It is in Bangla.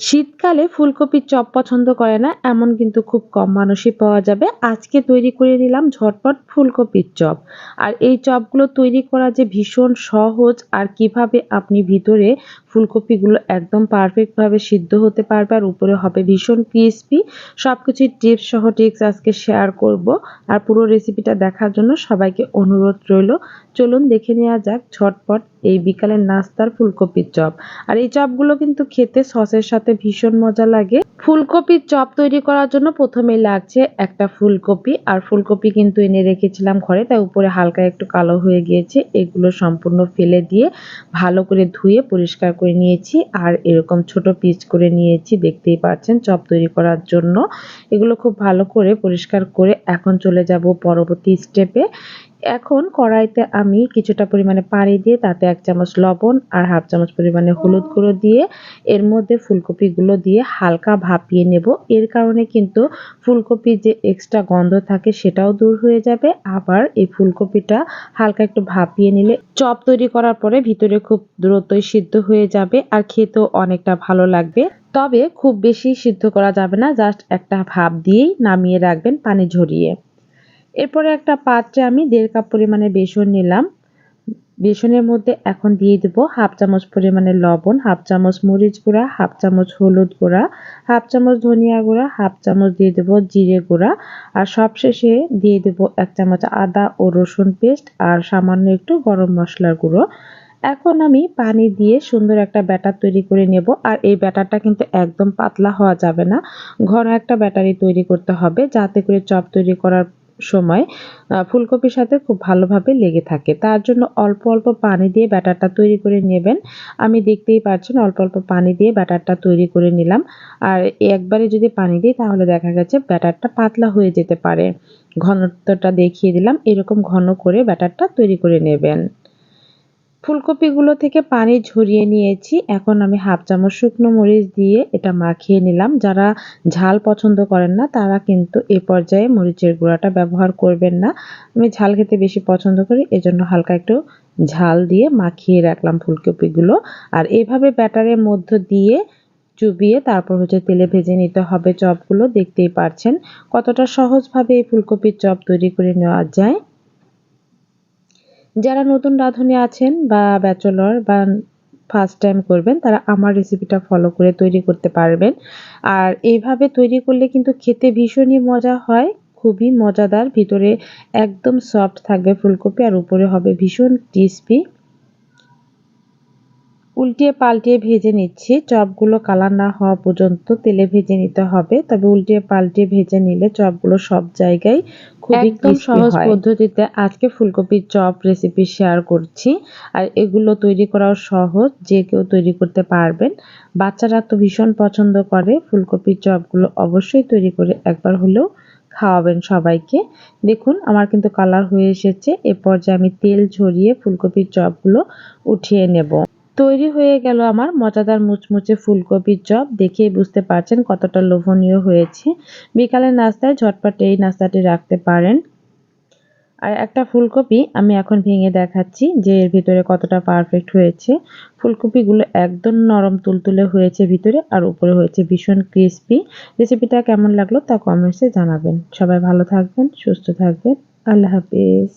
শীতকালে ফুলকপির চপ পছন্দ করে না, এমন কিন্তু খুব কম মানুষই পাওয়া যাবে। আজকে তৈরি করে নিলাম ঝটপট ফুলকপির চপ। আর এই চপগুলো তৈরি করা যে ভীষণ সহজ আর কীভাবে আপনি ভিতরে ফুলকপিগুলো একদম পারফেক্টভাবে সিদ্ধ হতে পারবে আর উপরে হবে ভীষণ ক্রিসপি সব কিছুর টিপস সহ টিপস আজকে শেয়ার করব। আর পুরো রেসিপিটা দেখার জন্য সবাইকে অনুরোধ রইল। চলুন দেখে নেওয়া যাক ঝটপট এই বিকালের নাস্তার ফুলকপির চপ। আর এই চপগুলো কিন্তু খেতে সসের সাথে ভীষণ মজা লাগে। ফুলকপির চপ তৈরি করার জন্য প্রথমে লাগছে একটা ফুলকপি, আর ফুলকপি কিন্তু এনে রেখেছিলাম ঘরে, তাই উপরে হালকা একটু কালো হয়ে গিয়েছে। এগুলো সম্পূর্ণ ফেলে দিয়ে ভালো করে ধুয়ে পরিষ্কার করে নিয়েছি, আর এরকম ছোট পিস করে নিয়েছি, দেখতেই পাচ্ছেন চপ তৈরি করার জন্য। এগুলো খুব ভালো করে পরিষ্কার করে এখন চলে যাব পরবর্তী স্টেপে। এখন কড়াইতে আমি কিছুটা পরিমাণে পানি দিয়ে তাতে এক চামচ লবণ আর হাফ চামচ পরিমাণে হলুদ গুঁড়ো দিয়ে এর মধ্যে ফুলকপিগুলো দিয়ে হালকা ভাপিয়ে নেব। এর কারণে কিন্তু ফুলকপির যে এক্সট্রা গন্ধ থাকে সেটাও দূর হয়ে যাবে। আবার এই ফুলকপিটা হালকা একটু ভাপিয়ে নিলে চপ তৈরি করার পরে ভিতরে খুব দ্রুতই সিদ্ধ হয়ে যাবে আর খেতেও অনেকটা ভালো লাগবে। তবে খুব বেশি সিদ্ধ করা যাবে না জাস্ট একটা ভাপ দিয়েই নামিয়ে রাখবেন পানি ঝরিয়ে। এরপরে একটা পাত্রে আমি দেড় কাপ পরিমাণে বেসন নিলাম। বেসনের মধ্যে এখন দিয়ে দেব হাফ চামচ পরিমাণে লবণ, হাফ চামচ মরিচ গুঁড়া, হাফ চামচ হলুদ গুঁড়া, হাফ চামচ ধনিয়া গুঁড়া, হাফ চামচ দিয়ে দেব জিরে গুঁড়া। আর সবশেষে দিয়ে দেব এক চামচ আদা ও রসুন পেস্ট আর সামান্য একটু গরম মশলার গুঁড়ো। এখন আমি পানি দিয়ে সুন্দর একটা ব্যাটার তৈরি করে নেব। আর এই ব্যাটারটা কিন্তু একদম পাতলা হওয়া যাবে না। ঘন একটা ব্যাটারি তৈরি করতে হবে, যাতে করে চপ তৈরি করার সময় ফুলকপির সাথে খুব ভালোভাবে লেগে থাকে। তার জন্য অল্প অল্প পানি দিয়ে ব্যাটারটা তৈরি করে নেবেন। আমি দেখতেই পাচ্ছেন অল্প অল্প পানি দিয়ে ব্যাটারটা তৈরি করে নিলাম। আর একবারে যদি পানি দিই তাহলে দেখা গেছে ব্যাটারটা পাতলা হয়ে যেতে পারে। ঘনত্বটা দেখিয়ে দিলাম। এরকম ঘন করে ব্যাটারটা তৈরি করে নেবেন। ফুলকপিগুলো থেকে পানি ঝরিয়ে নিয়েছি। এখন আমি হাফ চামচ শুকনো মরিচ দিয়ে এটা মাখিয়ে নিলাম। যারা ঝাল পছন্দ করেন না, তারা কিন্তু এ পর্যায়ে মরিচের গুঁড়াটা ব্যবহার করবেন না। আমি ঝাল খেতে বেশি পছন্দ করি, এজন্য হালকা একটু ঝাল দিয়ে মাখিয়ে রাখলাম ফুলকপিগুলো। আর এভাবে ব্যাটারের মধ্য দিয়ে চুবিয়ে তারপর হচ্ছে তেলে ভেজে নিতে হবে চপগুলো। দেখতেই পারছেন কতটা সহজভাবে এই ফুলকপির চপ তৈরি করে নেওয়া যায়। যারা নতুন রাঁধুনি আছেন বা ব্যাচেলর বা ফার্স্ট টাইম করবেন, তারা আমার রেসিপিটা ফলো করে তৈরি করতে পারবেন। আর এইভাবে তৈরি করলে কিন্তু খেতে ভীষণই মজা হয়, খুবই মজাদার। ভিতরে একদম সফট থাকবে ফুলকপি আর উপরে হবে ভীষণ ক্রিসপি উল্টিয়ে পাল্টিয়ে ভেজে নিচ্ছি। চপগুলো কালার না হওয়া পর্যন্ত তেলে ভেজে নিতে হবে। তবে উল্টিয়ে পাল্টিয়ে ভেজে নিলে চপগুলো সব জায়গায় খুবই সহজ পদ্ধতিতে আজকে ফুলকপির চপ রেসিপি শেয়ার করছি। আর এগুলো তৈরি করাও সহজ যে কেউ তৈরি করতে পারবেন। বাচ্চারা তো ভীষণ পছন্দ করে। ফুলকপির চপগুলো অবশ্যই তৈরি করে একবার হলেও খাওয়াবেন সবাইকে। দেখুন আমার কিন্তু কালার হয়ে এসেছে। এ পর্যায়ে আমি তেল ঝরিয়ে ফুলকপির চপগুলো উঠিয়ে নেব। তৈরি হয়ে গেল আমার মজাদার মুচমুচে ফুলকপির চপ। দেখেই বুঝতে পারছেন কতটা লোভনীয় হয়েছে। বিকালের নাস্তায় ঝটপট এই নাস্তাটি রাখতে পারেন। আর একটা ফুলকপি আমি এখন ভেঙে দেখাচ্ছি যে এর ভিতরে কতটা পারফেক্ট হয়েছে। ফুলকপিগুলো একদম নরম তুলতুলে হয়েছে ভিতরে আর উপরে হয়েছে ভীষণ ক্রিসপি রেসিপিটা কেমন লাগল তা কমেন্টসে জানাবেন। সবাই ভালো থাকবেন, সুস্থ থাকবেন। আল্লাহ হাফিজ।